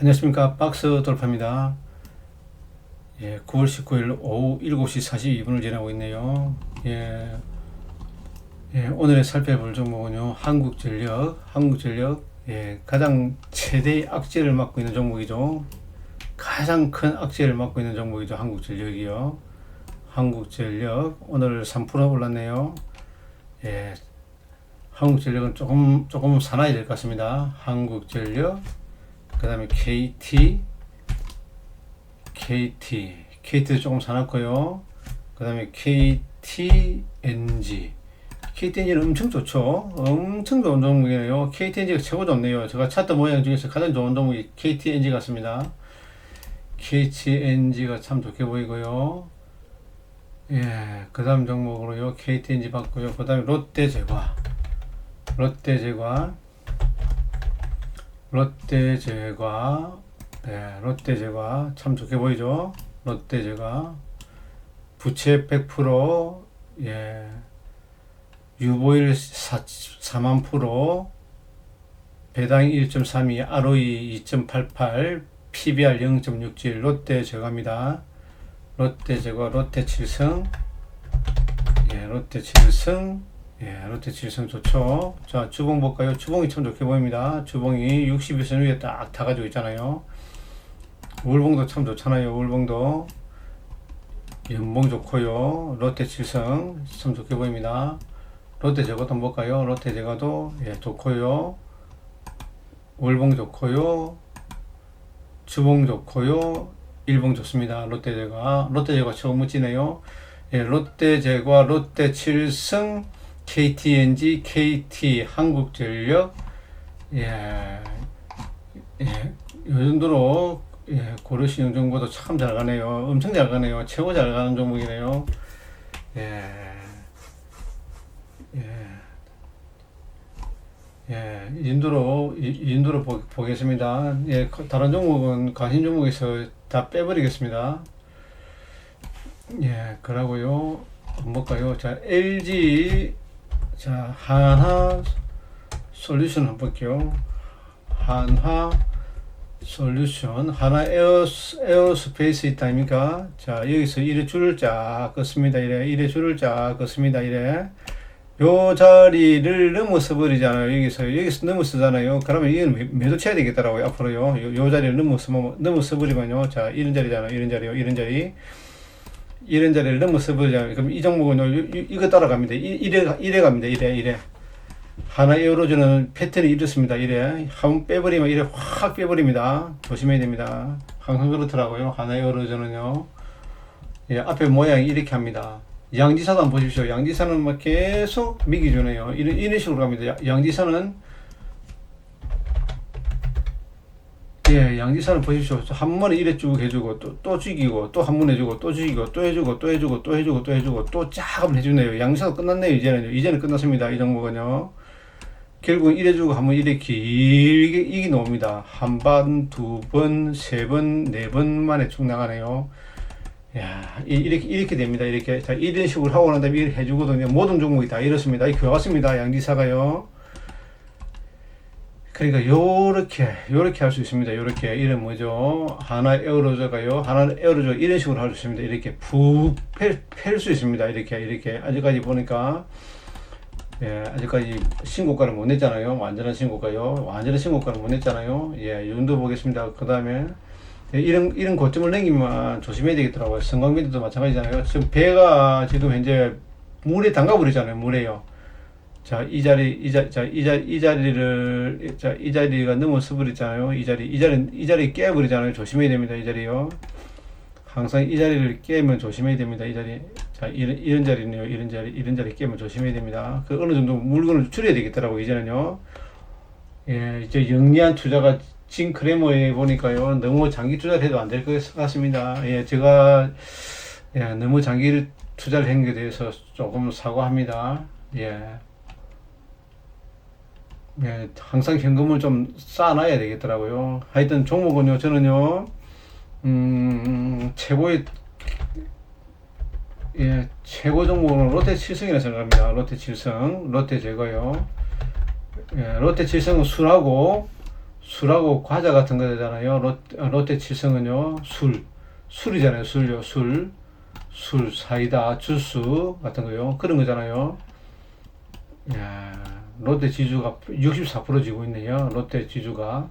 안녕하십니까 박스 돌파입니다. 예, 9월 19일 오후 7시 42분을 지나고 있네요. 예, 예, 오늘의 살펴볼 종목은요 한국전력, 한국전력 예, 가장 최대의 악재를 맡고 있는 종목이죠. 가장 큰 악재를 맡고 있는 종목이죠 한국전력이요. 한국전력 오늘 3% 올랐네요. 예, 한국전력은 조금 조금 사나이 될 것 같습니다. 한국전력 그 다음에 KT, KT, KT도 조금 사놨고요. 그 다음에 KTNG. KTNG는 엄청 좋죠. 엄청 좋은 종목이네요. KTNG가 최고 좋네요. 제가 찾던 모양 중에서 가장 좋은 종목이 KTNG 같습니다. KTNG가 참 좋게 보이고요. 예, 그 다음 종목으로요. KTNG 받고요. 그 다음에 롯데제과. 롯데제과. 롯데제과, 네, 롯데제과 참 좋게 보이죠? 롯데제과 부채 100%, 예, 유보일 4, 4만 프로, 배당 1.32, ROE 2.88, PBR 0.67, 롯데 제과입니다. 롯데 제과, 롯데칠성, 예, 롯데칠성, 예, 롯데 질성 좋죠. 자, 주봉 볼까요? 주봉이 참 좋게 보입니다. 주봉이 60일선 위에 딱 타가지고 있잖아요. 울봉도 참 좋잖아요. 울봉도. 연봉 좋고요. 롯데 질성 참 좋게 보입니다. 롯데 제거도 한번 볼까요? 롯데 제거도 예, 좋고요. 울봉 좋고요. 주봉 좋고요. 일봉 좋습니다. 롯데 제과. 롯데 제과 처음 멋지네요. 예, 롯데 제과, 롯데 칠성, KTNG, KT, 한국전력, 예, 예, 요 정도로, 예, 고르시 영정보도 참 잘 가네요. 엄청 잘 가네요. 최고 잘 가는 종목이네요. 예, 예, 예, 이 정도로, 이, 이 정도로 보, 보겠습니다. 예, 다른 종목은 관심 종목에서 다 빼버리겠습니다. 예, 그러고요. 한번 볼까요? 자, LG, 자, 한화 솔루션 한번 볼게요. 한화 솔루션, 하나 에어, 에어스페이스 있다 아닙니까? 자, 여기서 이래 줄을 쫙 긋습니다. 이래, 이래 줄을 쫙 긋습니다. 이래. 요 자리를 넘어서 버리잖아요. 여기서, 여기서 넘어서잖아요. 그러면 이건 매- 매도 쳐야 되겠더라고요. 앞으로요. 요, 요 자리를 넘어서, 넘어서 버리면요. 자, 이런 자리잖아요. 이런 자리요. 이런 자리. 이런 자리를 넘어서 버리잖아요. 그럼 이 종목은 요, 요- 이거 따라갑니다. 이- 이래, 이래 갑니다. 이래, 이래. 하나 에어로즈는 패턴이 이렇습니다. 이래. 한번 빼버리면 이래 확 빼버립니다. 조심해야 됩니다. 항상 그렇더라고요. 하나 에어로즈는요. 예, 앞에 모양이 이렇게 합니다. 양지사도 한번 보십시오. 양지사는 막 계속 미기 주네요. 이런, 이런 식으로 갑니다. 야- 양지사는 예, 양지사는 보십시오. 한 번에 이래 쭉 해주고, 또, 또 죽이고, 또 한 번 해주고, 또 죽이고, 또 해주고, 또 해주고, 또 해주고, 또 해주고, 또 쫙 한번 해주네요. 양지사도 끝났네요, 이제는. 이제는 끝났습니다. 이 종목은요. 결국은 이래 주고 한번 이래 길게 이기 나옵니다. 한 번, 두 번, 세 번, 네 번 만에 쭉 나가네요. 야, 이- 이렇게, 이렇게 됩니다. 이렇게. 자, 이런 식으로 하고 난 다음에 이렇게 해주거든요. 모든 종목이 다 이렇습니다. 이 교과 같습니다. 양지사가요. 그러니까 요렇게 요렇게 할 수 있습니다. 요렇게 이름 뭐죠? 하나 에어로저가요. 하나 에어로저 이런 식으로 할 수 있습니다. 이렇게 푹팰수 있습니다. 이렇게 이렇게 아직까지 보니까 예, 아직까지 신고가를 못 냈잖아요. 완전한 신고가요. 완전한 신고가를 못 냈잖아요. 예, 이 정도 보겠습니다. 그 다음에 예, 이런 이런 고점을 넘기면 조심해야 되겠더라고요. 성광미도 마찬가지잖아요. 지금 배가 지금 현재 물에 담가버리잖아요. 물에요. 자, 이 자리, 이 자, 자, 이 자, 이 자리를, 자, 이 자리가 넘어서 버리잖아요. 이 자리, 이 자리, 이 자리 깨버리잖아요. 조심해야 됩니다. 이 자리요. 항상 이 자리를 깨면 조심해야 됩니다. 이 자리. 자, 이런, 이런 자리네요. 이런 자리, 이런 자리 깨면 조심해야 됩니다. 그 어느 정도 물건을 줄여야 되겠더라고, 이제는요. 예, 이제 영리한 투자가 진 크레머에 보니까요. 너무 장기 투자를 해도 안 될 것 같습니다. 예, 제가, 예, 너무 장기 투자를 한 것에 대해서 조금 사과합니다. 예. 예, 항상 현금을 좀 쌓아놔야 되겠더라고요. 하여튼 종목은요, 저는요, 음, 최고의, 예, 최고 종목은 롯데 칠성이라 생각합니다. 롯데 칠성, 롯데 제거요. 예, 롯데 칠성은 순하고, 술하고 과자 같은 거잖아요. 롯데, 롯데 칠성은요, 술. 술이잖아요, 술요, 술. 술, 사이다, 주스 같은 거요. 그런 거잖아요. 야, 롯데 지주가 64% 지고 있네요. 롯데 지주가.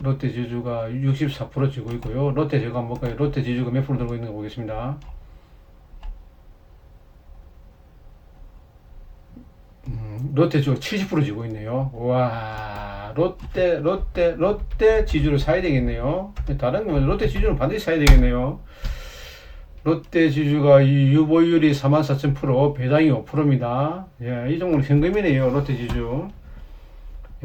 롯데 지주가 64% 지고 있고요. 롯데 제가 한번 볼까요? 롯데 지주가 몇 프로 들고 있는 거 보겠습니다. 음, 롯데 지주가 70% 지고 있네요. 와, 롯데, 롯데, 롯데 지주를 사야 되겠네요. 다른 거 롯데 지주는 반드시 사야 되겠네요. 롯데 지주가 이 유보율이 44,000%, 배당이 5%입니다. 예, 이 정도는 현금이네요. 롯데 지주.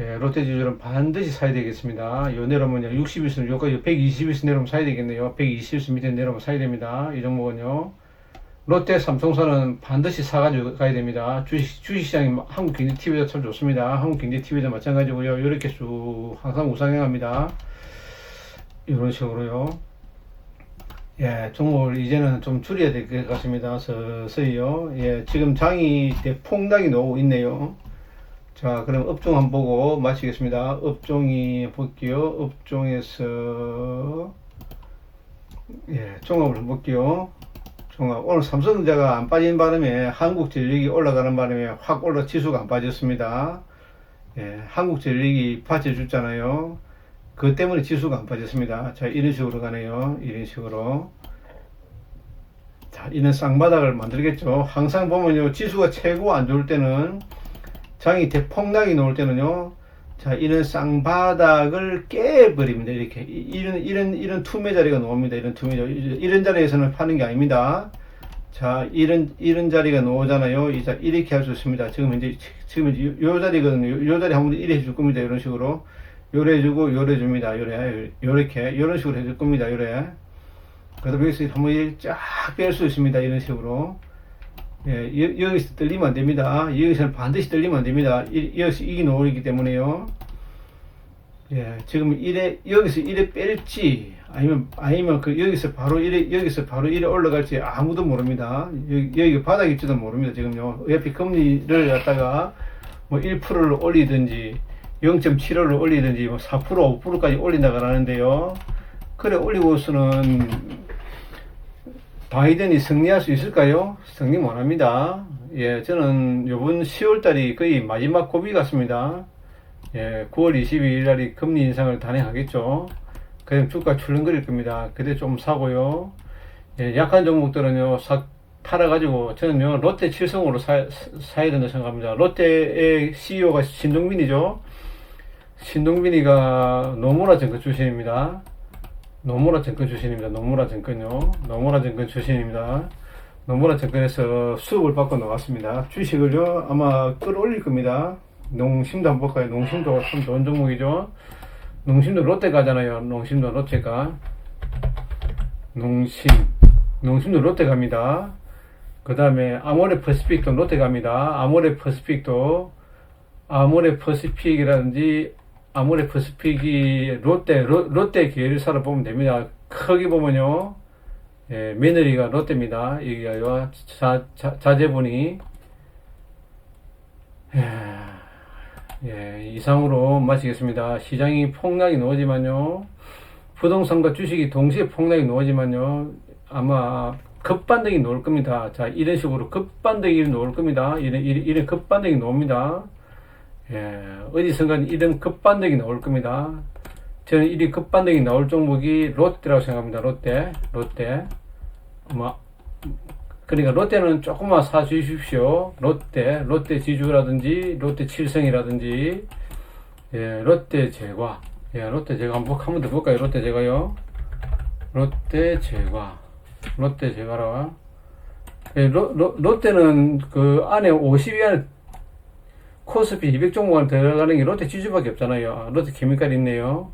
예, 롯데 지주는 반드시 사야 되겠습니다. 요 내려오면 60일선 여기까지 120일선 내려오면 사야 되겠네요. 120일선 밑에 내려오면 사야 됩니다. 이 종목은요. 롯데 삼성선은 반드시 사가지고 가야 됩니다. 주식, 주식시장이 한국 경제TV도 참 좋습니다. 한국 경제TV도 마찬가지고요. 이렇게 쭉 항상 우상향합니다. 이런 식으로요. 예, 종목을 이제는 좀 줄여야 될 것 같습니다. 서서히요. 예, 지금 장이 대폭락이 나오고 있네요. 자, 그럼 업종 한번 보고 마치겠습니다. 업종이 볼게요. 업종에서 예, 종합을 한번 볼게요. 종합. 오늘 삼성전자가 안 빠진 바람에 한국전력이 올라가는 바람에 확 올라 지수가 안 빠졌습니다. 예, 한국전력이 받쳐줬잖아요. 그 때문에 지수가 안 빠졌습니다. 자, 이런 식으로 가네요. 이런 식으로. 자, 이런 쌍바닥을 만들겠죠. 항상 보면요. 지수가 최고 안 좋을 때는 장이 대폭락이 나올 때는요. 자, 이런 쌍바닥을 깨버립니다. 이렇게. 이- 이런, 이런, 이런 투매 자리가 나옵니다. 이런 투매 자리. 이런 자리에서는 파는 게 아닙니다. 자, 이런, 이런 자리가 나오잖아요. 이렇게 할 수 있습니다. 지금 이제, 지금 이제 요, 요 자리거든요. 요, 요 자리 한번 이래 해줄 겁니다. 이런 식으로. 요래 해주고, 요래 줍니다. 요래. 요렇게. 요런 식으로 해줄 겁니다. 요래. 그래서 여기서 한번 쫙뺄 수 있습니다. 이런 식으로. 예, 여, 여기서 떨리면 안 됩니다. 여기서는 반드시 떨리면 안 됩니다. 이, 여기서 이기 놓이기 때문에요. 예, 지금 이래, 여기서 이래 뺄지, 아니면, 아니면 그 여기서 바로 이래, 여기서 바로 이래 올라갈지 아무도 모릅니다. 여기, 여기가 바닥일지도 모릅니다. 지금요. 옆에 금리를 갖다가 뭐 1%를 올리든지, 0.75를 올리든지, 뭐 4%, 5%까지 올린다고 하는데요. 그래, 올리고서는 바이든이 승리할 수 있을까요? 승리 못 합니다. 예, 저는 요번 10월달이 거의 마지막 고비 같습니다. 예, 9월 22일 날이 금리 인상을 단행하겠죠. 그럼 주가 출렁거릴 겁니다. 그때 좀 사고요. 예, 약한 종목들은요, 사, 팔아가지고, 저는요, 롯데 칠성으로 사, 사야 된다 생각합니다. 롯데의 CEO가 신동빈이죠. 신동빈이가 노무라 증권 출신입니다. 노무라 증권 출신입니다. 노무라 증권요. 노무라 증권 출신입니다. 노무라 증권에서 수업을 받고 나왔습니다. 주식을요, 아마 끌어올릴 겁니다. 농심도 한번 볼까요? 농심도 참 좋은 종목이죠. 농심도 롯데 가잖아요. 농심도 롯데가. 농심. 농심도 롯데 갑니다. 그 다음에 아모레 퍼시픽도 롯데 갑니다. 아모레 퍼시픽도 아모레 퍼시픽이라든지 아모레 퍼시픽이 롯데 로, 롯데 계열사를 보면 됩니다. 크게 보면요. 예, 며느리가 롯데입니다. 여기가요. 자, 자, 자제분이 예, 예, 이상으로 마치겠습니다. 시장이 폭락이 나오지만요. 부동산과 주식이 동시에 폭락이 나오지만요. 아마 급반등이 나올 겁니다. 자, 이런 식으로 급반등이 나올 겁니다. 이런, 이런, 이런 급반등이 나옵니다. 예, 어디선가 이런 급반등이 나올 겁니다. 저는 이 급반등이 나올 종목이 롯데라고 생각합니다. 롯데, 롯데. 뭐, 그러니까 롯데는 조금만 사 주십시오. 롯데, 롯데 지주라든지, 롯데 칠성이라든지, 예, 롯데 제과. 예, 롯데 제과 한번 한번더 볼까요? 롯데 제과요. 롯데 제과. 롯데 제과라. 예, 롯, 롯, 롯데는 그 안에 50위 안에 코스피 200 종목 안에 들어가는 게 롯데 지주밖에 없잖아요. 롯데 케미칼 있네요.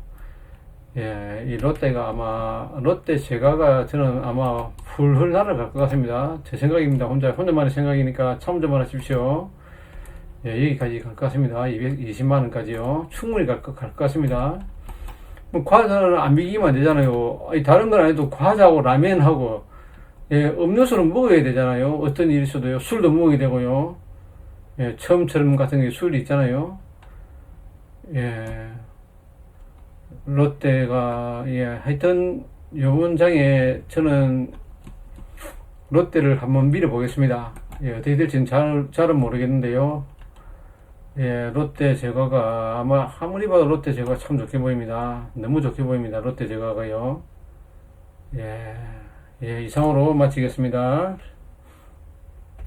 예, 이 롯데가 아마, 롯데 제가가 저는 아마 훌훌 날아갈 것 같습니다. 제 생각입니다. 혼자, 혼자만의 생각이니까 참조만 하십시오. 예, 여기까지 갈 것 같습니다. 220만원까지요. 충분히 갈 것, 갈 것 같습니다. 뭐, 과자는 안안 되잖아요. 다른 건 아니도 과자하고 라면하고, 예, 음료수는 먹어야 되잖아요. 어떤 일이 있어도요. 술도 먹어야 되고요. 예, 처음처럼 같은 게 술이 있잖아요. 예, 롯데가 예 하여튼 요번 장에 저는 롯데를 한번 밀어보겠습니다. 예, 어떻게 될지는 잘, 잘은 모르겠는데요. 예, 롯데 제거가 아마 아무리 봐도 롯데 제거가 참 좋게 보입니다. 너무 좋게 보입니다. 롯데 제거가요. 예, 예, 이상으로 마치겠습니다.